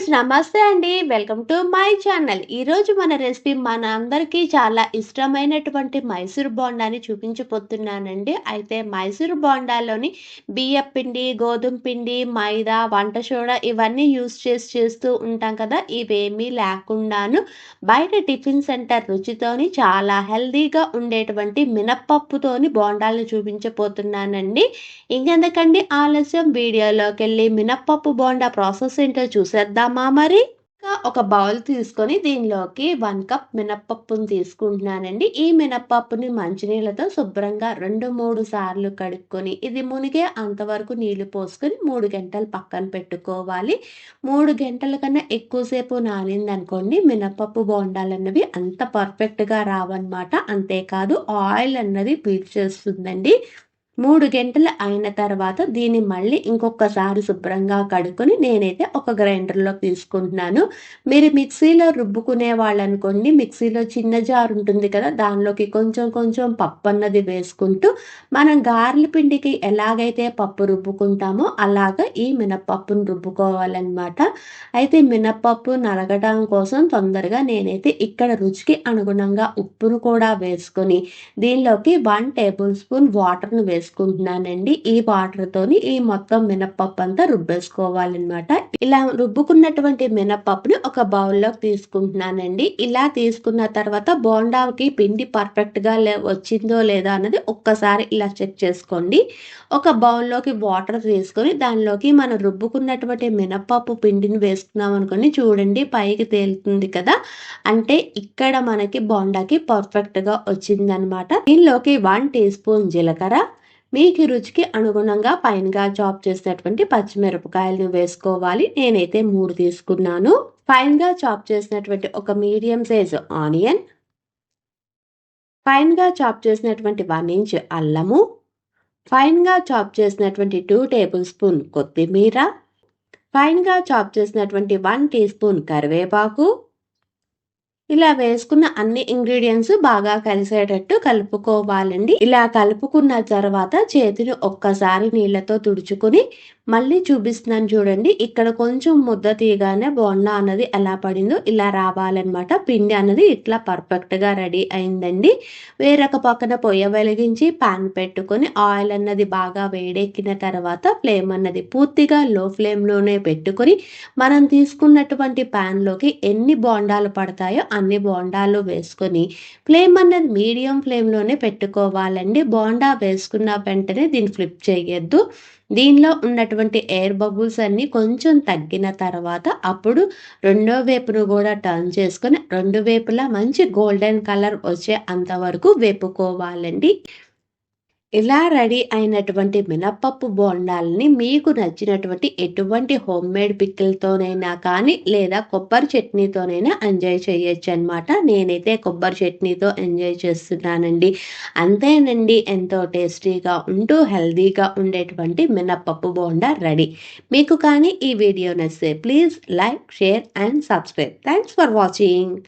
Friends నమస్తే అండి. Welcome to my channel. ఈరోజు మన రెసిపీ మన అందరికీ చాలా ఇష్టమైనటువంటి మైసూర్ బోండాని చూపించబోతున్నానండి. అయితే మైసూర్ బోండాలోని బియ్యం పిండి గోధుమ పిండి మైదా వంట సోడా ఇవన్నీ యూస్ చేసి చేస్తూ ఉంటాం కదా. ఇవేమీ లేకుండాను బయట టిఫిన్ సెంటర్ రుచితోని చాలా హెల్దీగా ఉండేటువంటి మినప్పప్పుతోని బోండాలను చూపించబోతున్నానండి. ఇంకెందుకండి ఆలస్యం? వీడియోలోకి వెళ్ళి మినప్పప్పు బోండా ప్రాసెస్ ఏంటో చూసేద్దాం చూసేద్దామా మరి? ఒక బౌల్ తీసుకొని దీనిలోకి వన్ కప్ మినప్పప్పును తీసుకుంటున్నానండి. ఈ మినప్పప్పుని మంచినీళ్ళతో శుభ్రంగా రెండు మూడు సార్లు కడుక్కొని ఇది మునిగే అంతవరకు నీళ్ళు పోసుకొని మూడు గంటలు పక్కన పెట్టుకోవాలి. మూడు గంటల కన్నా ఎక్కువసేపు నానిందనుకోండి మినప్పప్పు బోండాలన్నవి అంత పర్ఫెక్ట్గా రావన్నమాట. అంతేకాదు ఆయిల్ అన్నది పీల్చేస్తుందండి మూడు గంటలు అయిన తర్వాత దీన్ని మళ్ళీ ఇంకొకసారి శుభ్రంగా కడుక్కొని నేనైతే ఒక గ్రైండర్లో తీసుకుంటున్నాను. మీరు మిక్సీలో రుబ్బుకునే వాళ్ళు అనుకోండి మిక్సీలో చిన్న జార్ ఉంటుంది కదా దానిలోకి కొంచెం కొంచెం పప్పు అన్నది వేసుకుంటూ మనం గారెల పిండికి ఎలాగైతే పప్పు రుబ్బుకుంటామో అలాగ ఈ మినప్పప్పును రుబ్బుకోవాలన్నమాట. అయితే మినప్పప్పు నరగడం కోసం తొందరగా నేనైతే ఇక్కడ రుచికి అనుగుణంగా ఉప్పును కూడా వేసుకొని దీనిలోకి వన్ టేబుల్ స్పూన్ వాటర్ను వేసుకుంటాను వేసుకుంటున్నానండి ఈ వాటర్తోని ఈ మొత్తం మినప్పప్పు అంతా రుబ్బేసుకోవాలన్నమాట. ఇలా రుబ్బుకున్నటువంటి మినప్పప్పుని ఒక బౌల్లోకి తీసుకుంటున్నానండి. ఇలా తీసుకున్న తర్వాత బోండాకి పిండి పర్ఫెక్ట్గా లే వచ్చిందో లేదా అన్నది ఒక్కసారి ఇలా చెక్ చేసుకోండి. ఒక బౌల్లోకి వాటర్ తీసుకొని దానిలోకి మనం రుబ్బుకున్నటువంటి మినప్పప్పు పిండిని వేసుకున్నాం అనుకోండి చూడండి పైకి తేలుతుంది కదా. అంటే ఇక్కడ మనకి బోండాకి పర్ఫెక్ట్గా వచ్చిందనమాట దీనిలోకి వన్ టీ స్పూన్ జీలకర్ర మీకు రుచికి అనుగుణంగా పైనగా చాప్ చేసినటువంటి పచ్చిమిరపకాయలను వేసుకోవాలి. నేనైతే మూడు తీసుకున్నాను. ఫైన్గా చాప్ చేసినటువంటి ఒక మీడియం సైజు ఆనియన్ ఫైన్గా చాప్ చేసినటువంటి వన్ ఇంచ్ అల్లము ఫైన్గా చాప్ చేసినటువంటి టూ టేబుల్ స్పూన్ కొత్తిమీర ఫైన్గా చాప్ చేసినటువంటి వన్ టీ స్పూన్ కరివేపాకు ఇలా వేసుకున్న అన్ని ఇంగ్రీడియంట్స్ బాగా కలిసేటట్టు కలుపుకోవాలండి. ఇలా కలుపుకున్న తర్వాత చేతిని ఒక్కసారి నీళ్ళతో తుడుచుకుని మళ్ళీ చూపిస్తున్నాను చూడండి. ఇక్కడ కొంచెం ముద్ద తీయగానే బోండా అన్నది ఎలా పడిందో ఇలా రావాలన్నమాట. పిండి అన్నది ఇట్లా పర్ఫెక్ట్గా రెడీ అయిందండి. వేరొక పక్కన పొయ్య వెలిగించి పాన్ పెట్టుకొని ఆయిల్ అన్నది బాగా వేడెక్కిన తర్వాత ఫ్లేమ్ అన్నది పూర్తిగా లో ఫ్లేమ్లోనే పెట్టుకొని మనం తీసుకున్నటువంటి ప్యాన్లోకి ఎన్ని బోండాలు పడతాయో అన్ని బోండాలు వేసుకొని ఫ్లేమ్ అన్నది మీడియం ఫ్లేమ్లోనే పెట్టుకోవాలండి. బోండా వేసుకున్న వెంటనే దీన్ని ఫ్లిప్ చేయొద్దు. దీనిలో ఉన్నటువంటి ఎయిర్ బబుల్స్ అన్నీ కొంచెం తగ్గిన తర్వాత అప్పుడు రెండో వేపును కూడా టర్న్ చేసుకొని రెండు వేపులా మంచి గోల్డెన్ కలర్ వచ్చే అంతవరకు వేపుకోవాలండి. ఇలా రెడీ అయినటువంటి మినప్పప్పు బోండాలని మీకు నచ్చినటువంటి ఎటువంటి హోమ్ మేడ్ పిక్కిల్తోనైనా కానీ లేదా కొబ్బరి చట్నీతోనైనా ఎంజాయ్ చేయొచ్చు అనమాట నేనైతే కొబ్బరి చట్నీతో ఎంజాయ్ చేస్తున్నానండి. అంతేనండి ఎంతో టేస్టీగా ఉంటూ హెల్దీగా ఉండేటువంటి మినప్పప్పు బోండా రెడీ. మీకు కానీ ఈ వీడియో నచ్చితే please like share and subscribe. Thanks for watching.